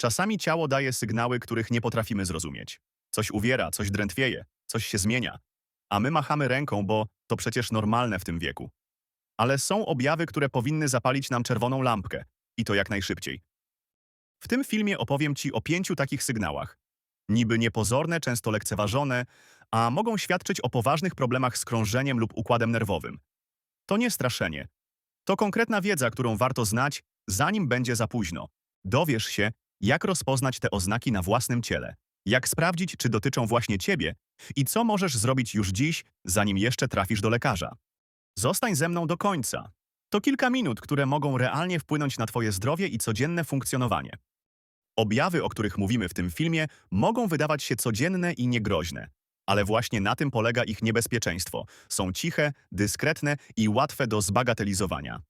Czasami ciało daje sygnały, których nie potrafimy zrozumieć. Coś uwiera, coś drętwieje, coś się zmienia. A my machamy ręką, bo to przecież normalne w tym wieku. Ale są objawy, które powinny zapalić nam czerwoną lampkę. I to jak najszybciej. W tym filmie opowiem Ci o pięciu takich sygnałach. Niby niepozorne, często lekceważone, a mogą świadczyć o poważnych problemach z krążeniem lub układem nerwowym. To nie straszenie. To konkretna wiedza, którą warto znać, zanim będzie za późno. Dowiesz się, jak rozpoznać te oznaki na własnym ciele, jak sprawdzić, czy dotyczą właśnie Ciebie i co możesz zrobić już dziś, zanim jeszcze trafisz do lekarza. Zostań ze mną do końca. To kilka minut, które mogą realnie wpłynąć na Twoje zdrowie i codzienne funkcjonowanie. Objawy, o których mówimy w tym filmie, mogą wydawać się codzienne i niegroźne, ale właśnie na tym polega ich niebezpieczeństwo. Są ciche, dyskretne i łatwe do zbagatelizowania.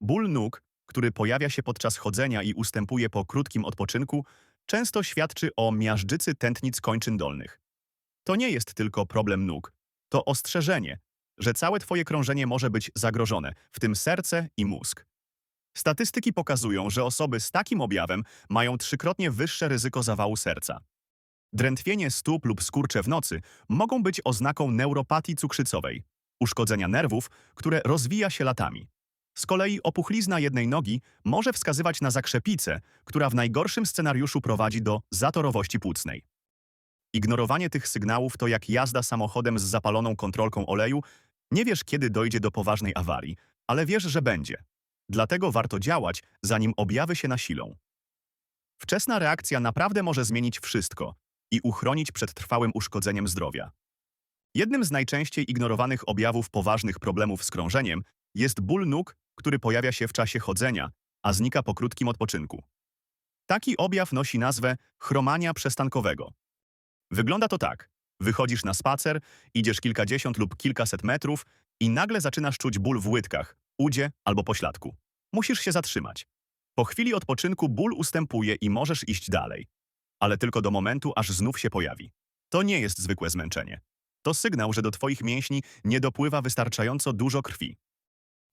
Ból nóg, który pojawia się podczas chodzenia i ustępuje po krótkim odpoczynku, często świadczy o miażdżycy tętnic kończyn dolnych. To nie jest tylko problem nóg, to ostrzeżenie, że całe Twoje krążenie może być zagrożone, w tym serce i mózg. Statystyki pokazują, że osoby z takim objawem mają trzykrotnie wyższe ryzyko zawału serca. Drętwienie stóp lub skurcze w nocy mogą być oznaką neuropatii cukrzycowej, uszkodzenia nerwów, które rozwija się latami. Z kolei opuchlizna jednej nogi może wskazywać na zakrzepicę, która w najgorszym scenariuszu prowadzi do zatorowości płucnej. Ignorowanie tych sygnałów to jak jazda samochodem z zapaloną kontrolką oleju. Nie wiesz, kiedy dojdzie do poważnej awarii, ale wiesz, że będzie. Dlatego warto działać, zanim objawy się nasilą. Wczesna reakcja naprawdę może zmienić wszystko i uchronić przed trwałym uszkodzeniem zdrowia. Jednym z najczęściej ignorowanych objawów poważnych problemów z krążeniem jest ból nóg, który pojawia się w czasie chodzenia, a znika po krótkim odpoczynku. Taki objaw nosi nazwę chromania przestankowego. Wygląda to tak. Wychodzisz na spacer, idziesz kilkadziesiąt lub kilkaset metrów i nagle zaczynasz czuć ból w łydkach, udzie albo pośladku. Musisz się zatrzymać. Po chwili odpoczynku ból ustępuje i możesz iść dalej. Ale tylko do momentu, aż znów się pojawi. To nie jest zwykłe zmęczenie. To sygnał, że do Twoich mięśni nie dopływa wystarczająco dużo krwi.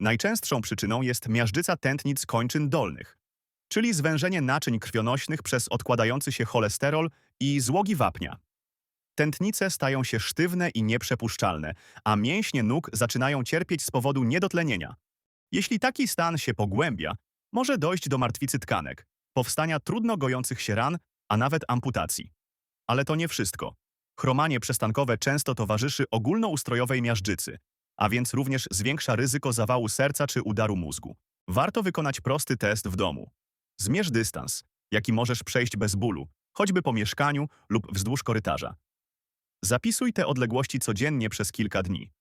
Najczęstszą przyczyną jest miażdżyca tętnic kończyn dolnych, czyli zwężenie naczyń krwionośnych przez odkładający się cholesterol i złogi wapnia. Tętnice stają się sztywne i nieprzepuszczalne, a mięśnie nóg zaczynają cierpieć z powodu niedotlenienia. Jeśli taki stan się pogłębia, może dojść do martwicy tkanek, powstania trudno gojących się ran, a nawet amputacji. Ale to nie wszystko. Chromanie przestankowe często towarzyszy ogólnoustrojowej miażdżycy, a więc również zwiększa ryzyko zawału serca czy udaru mózgu. Warto wykonać prosty test w domu. Zmierz dystans, jaki możesz przejść bez bólu, choćby po mieszkaniu lub wzdłuż korytarza. Zapisuj te odległości codziennie przez kilka dni.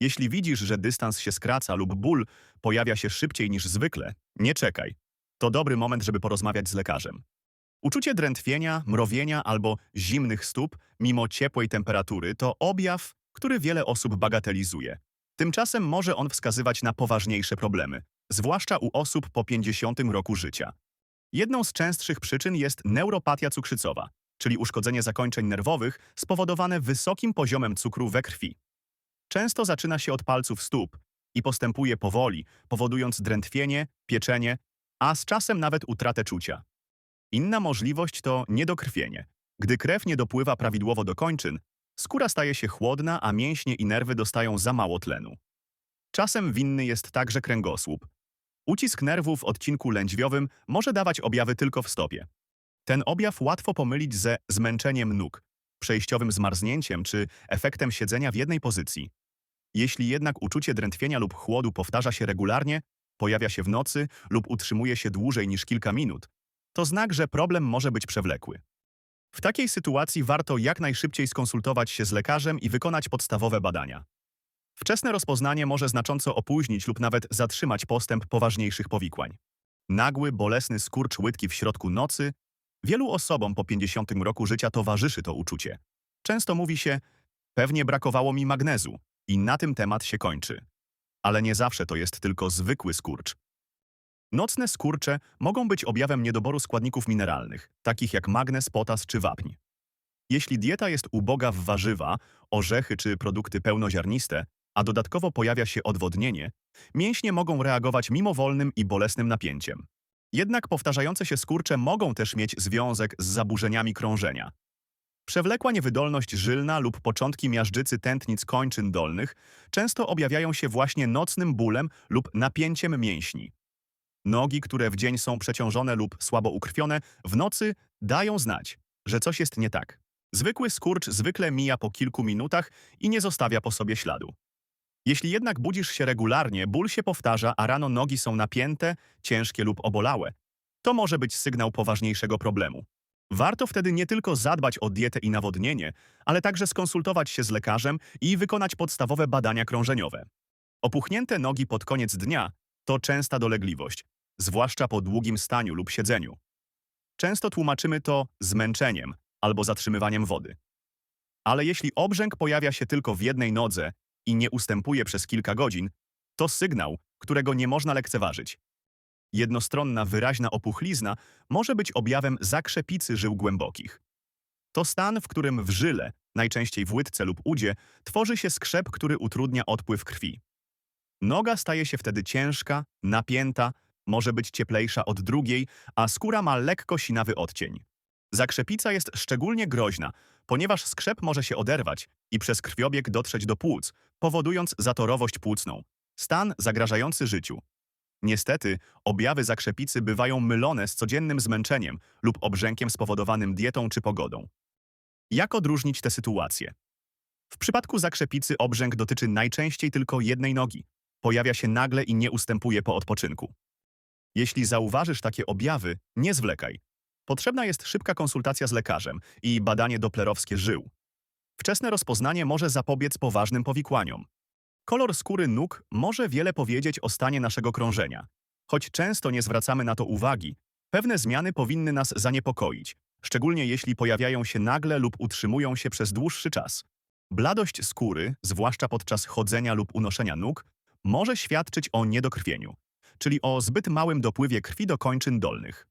Jeśli widzisz, że dystans się skraca lub ból pojawia się szybciej niż zwykle, nie czekaj. To dobry moment, żeby porozmawiać z lekarzem. Uczucie drętwienia, mrowienia albo zimnych stóp mimo ciepłej temperatury to objaw, który wiele osób bagatelizuje. Tymczasem może on wskazywać na poważniejsze problemy, zwłaszcza u osób po 50 roku życia. Jedną z częstszych przyczyn jest neuropatia cukrzycowa, czyli uszkodzenie zakończeń nerwowych spowodowane wysokim poziomem cukru we krwi. Często zaczyna się od palców stóp i postępuje powoli, powodując drętwienie, pieczenie, a z czasem nawet utratę czucia. Inna możliwość to niedokrwienie. Gdy krew nie dopływa prawidłowo do kończyn, skóra staje się chłodna, a mięśnie i nerwy dostają za mało tlenu. Czasem winny jest także kręgosłup. Ucisk nerwu w odcinku lędźwiowym może dawać objawy tylko w stopie. Ten objaw łatwo pomylić ze zmęczeniem nóg, przejściowym zmarznięciem czy efektem siedzenia w jednej pozycji. Jeśli jednak uczucie drętwienia lub chłodu powtarza się regularnie, pojawia się w nocy lub utrzymuje się dłużej niż kilka minut, to znak, że problem może być przewlekły. W takiej sytuacji warto jak najszybciej skonsultować się z lekarzem i wykonać podstawowe badania. Wczesne rozpoznanie może znacząco opóźnić lub nawet zatrzymać postęp poważniejszych powikłań. Nagły, bolesny skurcz łydki w środku nocy. Wielu osobom po 50 roku życia towarzyszy to uczucie. Często mówi się, pewnie brakowało mi magnezu i na tym temat się kończy. Ale nie zawsze to jest tylko zwykły skurcz. Nocne skurcze mogą być objawem niedoboru składników mineralnych, takich jak magnez, potas czy wapń. Jeśli dieta jest uboga w warzywa, orzechy czy produkty pełnoziarniste, a dodatkowo pojawia się odwodnienie, mięśnie mogą reagować mimowolnym i bolesnym napięciem. Jednak powtarzające się skurcze mogą też mieć związek z zaburzeniami krążenia. Przewlekła niewydolność żylna lub początki miażdżycy tętnic kończyn dolnych często objawiają się właśnie nocnym bólem lub napięciem mięśni. Nogi, które w dzień są przeciążone lub słabo ukrwione, w nocy dają znać, że coś jest nie tak. Zwykły skurcz zwykle mija po kilku minutach i nie zostawia po sobie śladu. Jeśli jednak budzisz się regularnie, ból się powtarza, a rano nogi są napięte, ciężkie lub obolałe, to może być sygnał poważniejszego problemu. Warto wtedy nie tylko zadbać o dietę i nawodnienie, ale także skonsultować się z lekarzem i wykonać podstawowe badania krążeniowe. Opuchnięte nogi pod koniec dnia to częsta dolegliwość, zwłaszcza po długim staniu lub siedzeniu. Często tłumaczymy to zmęczeniem albo zatrzymywaniem wody. Ale jeśli obrzęk pojawia się tylko w jednej nodze i nie ustępuje przez kilka godzin, to sygnał, którego nie można lekceważyć. Jednostronna, wyraźna opuchlizna może być objawem zakrzepicy żył głębokich. To stan, w którym w żyle, najczęściej w łydce lub udzie, tworzy się skrzep, który utrudnia odpływ krwi. Noga staje się wtedy ciężka, napięta, może być cieplejsza od drugiej, a skóra ma lekko sinawy odcień. Zakrzepica jest szczególnie groźna, ponieważ skrzep może się oderwać i przez krwiobieg dotrzeć do płuc, powodując zatorowość płucną. Stan zagrażający życiu. Niestety, objawy zakrzepicy bywają mylone z codziennym zmęczeniem lub obrzękiem spowodowanym dietą czy pogodą. Jak odróżnić te sytuacje? W przypadku zakrzepicy obrzęk dotyczy najczęściej tylko jednej nogi. Pojawia się nagle i nie ustępuje po odpoczynku. Jeśli zauważysz takie objawy, nie zwlekaj. Potrzebna jest szybka konsultacja z lekarzem i badanie doplerowskie żył. Wczesne rozpoznanie może zapobiec poważnym powikłaniom. Kolor skóry nóg może wiele powiedzieć o stanie naszego krążenia. Choć często nie zwracamy na to uwagi, pewne zmiany powinny nas zaniepokoić, szczególnie jeśli pojawiają się nagle lub utrzymują się przez dłuższy czas. Bladość skóry, zwłaszcza podczas chodzenia lub unoszenia nóg, może świadczyć o niedokrwieniu, czyli o zbyt małym dopływie krwi do kończyn dolnych.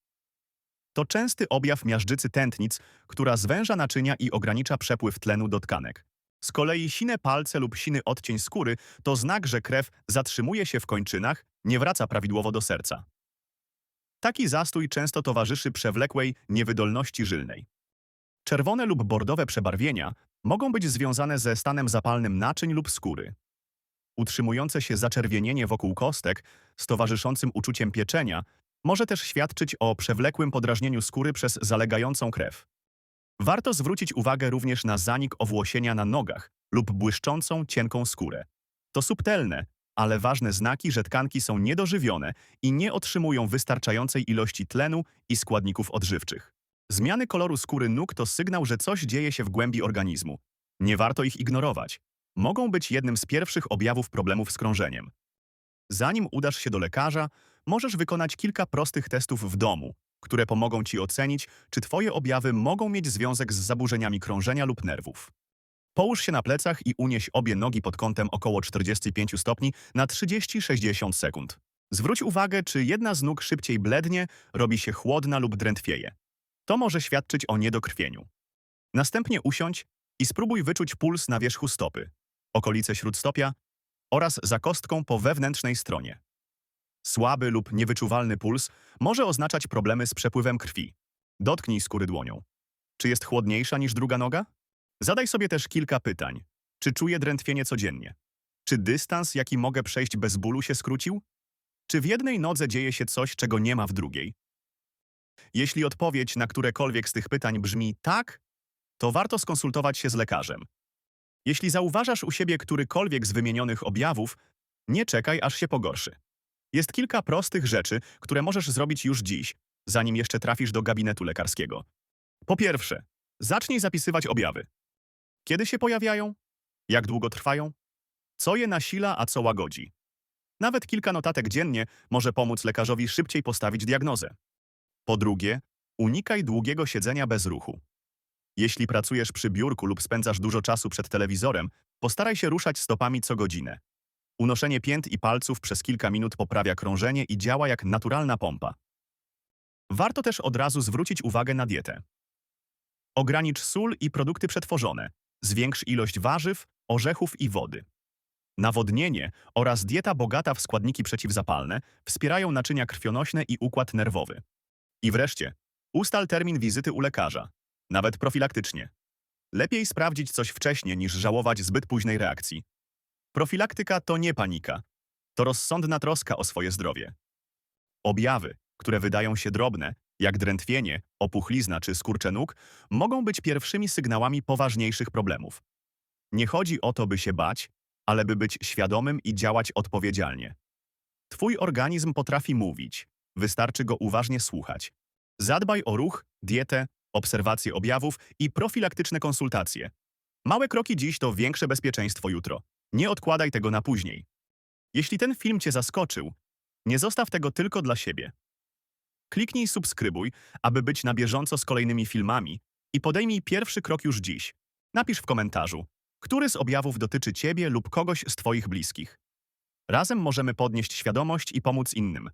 To częsty objaw miażdżycy tętnic, która zwęża naczynia i ogranicza przepływ tlenu do tkanek. Z kolei sine palce lub siny odcień skóry to znak, że krew zatrzymuje się w kończynach, nie wraca prawidłowo do serca. Taki zastój często towarzyszy przewlekłej niewydolności żylnej. Czerwone lub bordowe przebarwienia mogą być związane ze stanem zapalnym naczyń lub skóry. Utrzymujące się zaczerwienienie wokół kostek z towarzyszącym uczuciem pieczenia może też świadczyć o przewlekłym podrażnieniu skóry przez zalegającą krew. Warto zwrócić uwagę również na zanik owłosienia na nogach lub błyszczącą, cienką skórę. To subtelne, ale ważne znaki, że tkanki są niedożywione i nie otrzymują wystarczającej ilości tlenu i składników odżywczych. Zmiany koloru skóry nóg to sygnał, że coś dzieje się w głębi organizmu. Nie warto ich ignorować. Mogą być jednym z pierwszych objawów problemów z krążeniem. Zanim udasz się do lekarza, możesz wykonać kilka prostych testów w domu, które pomogą Ci ocenić, czy Twoje objawy mogą mieć związek z zaburzeniami krążenia lub nerwów. Połóż się na plecach i unieś obie nogi pod kątem około 45 stopni na 30-60 sekund. Zwróć uwagę, czy jedna z nóg szybciej blednie, robi się chłodna lub drętwieje. To może świadczyć o niedokrwieniu. Następnie usiądź i spróbuj wyczuć puls na wierzchu stopy, okolice śródstopia oraz za kostką po wewnętrznej stronie. Słaby lub niewyczuwalny puls może oznaczać problemy z przepływem krwi. Dotknij skóry dłonią. Czy jest chłodniejsza niż druga noga? Zadaj sobie też kilka pytań. Czy czuję drętwienie codziennie? Czy dystans, jaki mogę przejść bez bólu, się skrócił? Czy w jednej nodze dzieje się coś, czego nie ma w drugiej? Jeśli odpowiedź na którekolwiek z tych pytań brzmi tak, to warto skonsultować się z lekarzem. Jeśli zauważasz u siebie którykolwiek z wymienionych objawów, nie czekaj, aż się pogorszy. Jest kilka prostych rzeczy, które możesz zrobić już dziś, zanim jeszcze trafisz do gabinetu lekarskiego. Po pierwsze, zacznij zapisywać objawy. Kiedy się pojawiają? Jak długo trwają? Co je nasila, a co łagodzi? Nawet kilka notatek dziennie może pomóc lekarzowi szybciej postawić diagnozę. Po drugie, unikaj długiego siedzenia bez ruchu. Jeśli pracujesz przy biurku lub spędzasz dużo czasu przed telewizorem, postaraj się ruszać stopami co godzinę. Unoszenie pięt i palców przez kilka minut poprawia krążenie i działa jak naturalna pompa. Warto też od razu zwrócić uwagę na dietę. Ogranicz sól i produkty przetworzone. Zwiększ ilość warzyw, orzechów i wody. nawodnienie oraz dieta bogata w składniki przeciwzapalne wspierają naczynia krwionośne i układ nerwowy. I wreszcie, ustal termin wizyty u lekarza, nawet profilaktycznie. Lepiej sprawdzić coś wcześniej niż żałować zbyt późnej reakcji. Profilaktyka to nie panika, to rozsądna troska o swoje zdrowie. Objawy, które wydają się drobne, jak drętwienie, opuchlizna czy skurcze nóg, mogą być pierwszymi sygnałami poważniejszych problemów. Nie chodzi o to, by się bać, ale by być świadomym i działać odpowiedzialnie. Twój organizm potrafi mówić, wystarczy go uważnie słuchać. Zadbaj o ruch, dietę, obserwację objawów i profilaktyczne konsultacje. Małe kroki dziś to większe bezpieczeństwo jutro. Nie odkładaj tego na później. Jeśli ten film Cię zaskoczył, nie zostaw tego tylko dla siebie. Kliknij subskrybuj, aby być na bieżąco z kolejnymi filmami i podejmij pierwszy krok już dziś. Napisz w komentarzu, który z objawów dotyczy Ciebie lub kogoś z Twoich bliskich. Razem możemy podnieść świadomość i pomóc innym.